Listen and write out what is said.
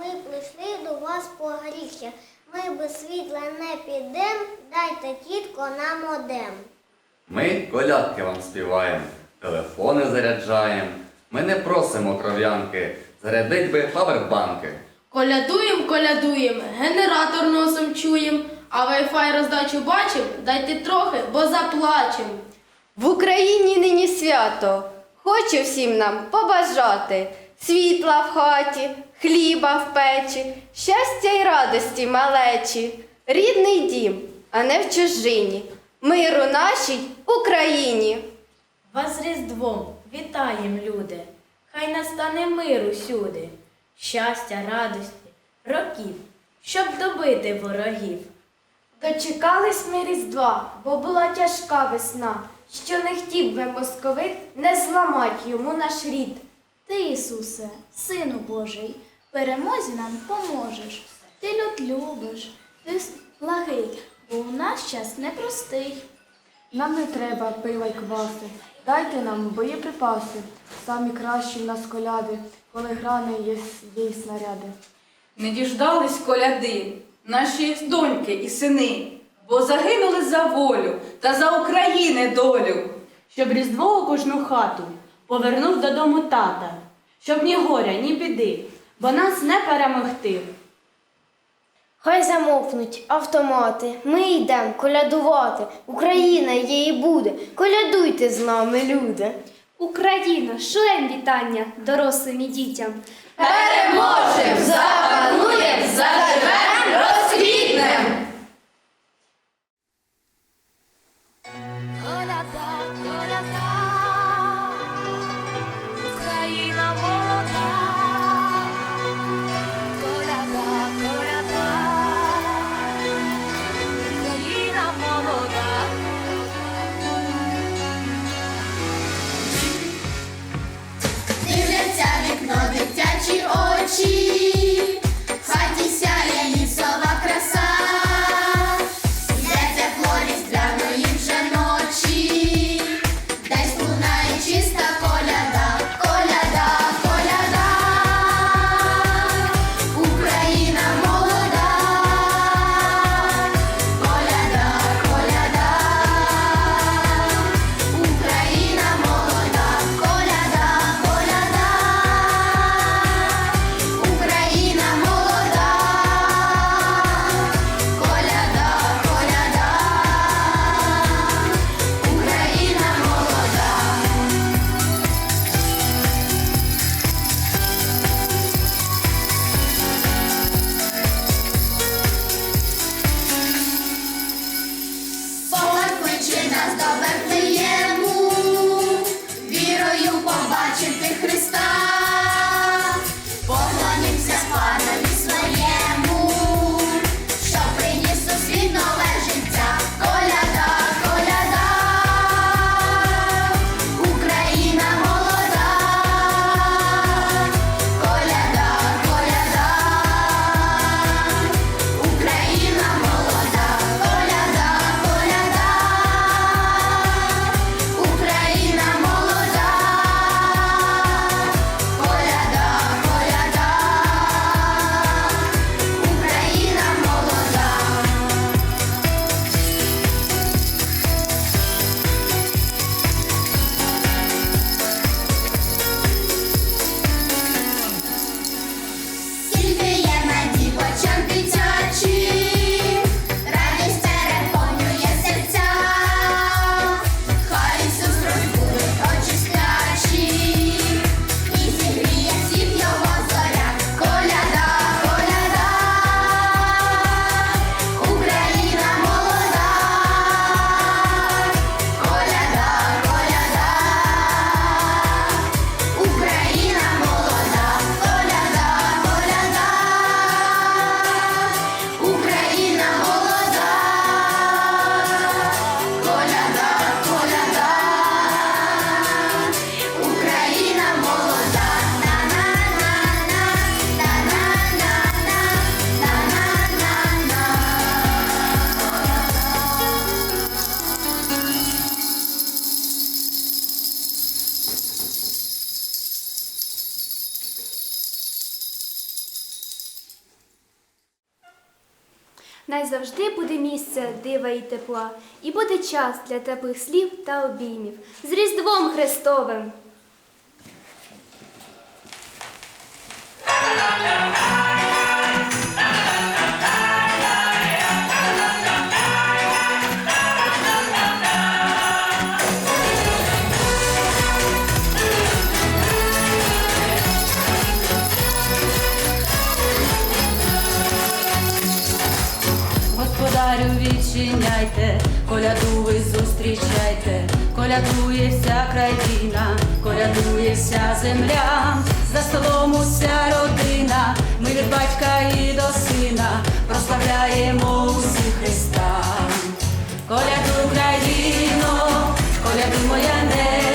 ми прийшли до вас по гріхи. Ми без світла не підем, дайте тітко нам одем. Ми колядки вам співаємо, телефони заряджаємо. Ми не просимо кров'янки, зарядить би павербанки. Колядуєм, колядуєм, генератор носом чуєм, а вайфай роздачу бачим, дайте трохи, бо заплачем. В Україні нині свято. Хочу всім нам побажати світла в хаті, хліба в печі, щастя й радості малечі, рідний дім, а не в чужині, миру нашій Україні. Вас з Різдвом вітаєм, люди, хай настане мир усюди, щастя, радості, років, щоб добити ворогів. Дочекались ми Різдва, бо була тяжка весна, що не хотів би московит не зламать йому наш рід. Ти, Ісусе, Сину Божий, перемозі нам поможеш. Ти люд любиш, ти благий, бо у нас час непростий. Нам не треба пива й кваси, дайте нам боєприпаси, самі кращі в нас коляди, коли грани є, є й снаряди. Не діждались коляди, наші доньки і сини, бо загинули за волю та за України долю. Щоб Різдво у кожну хату повернув додому тата, щоб ні горя, ні біди, бо нас не перемогти. Хай замовкнуть автомати, ми йдемо колядувати. Україна є і буде. Колядуйте з нами, люди. Україна, шлем вітання дорослим і дітям. Переможем, запануєм, заживем, завжди буде місце дива і тепла, і буде час для теплих слів та обіймів з Різдвом Христовим. зустрічайте, колядує вся країна, колядує вся земля, за столом уся родина, ми від батька і до сина. Прославляємо усі Христа, коляду країно, коляду моя не.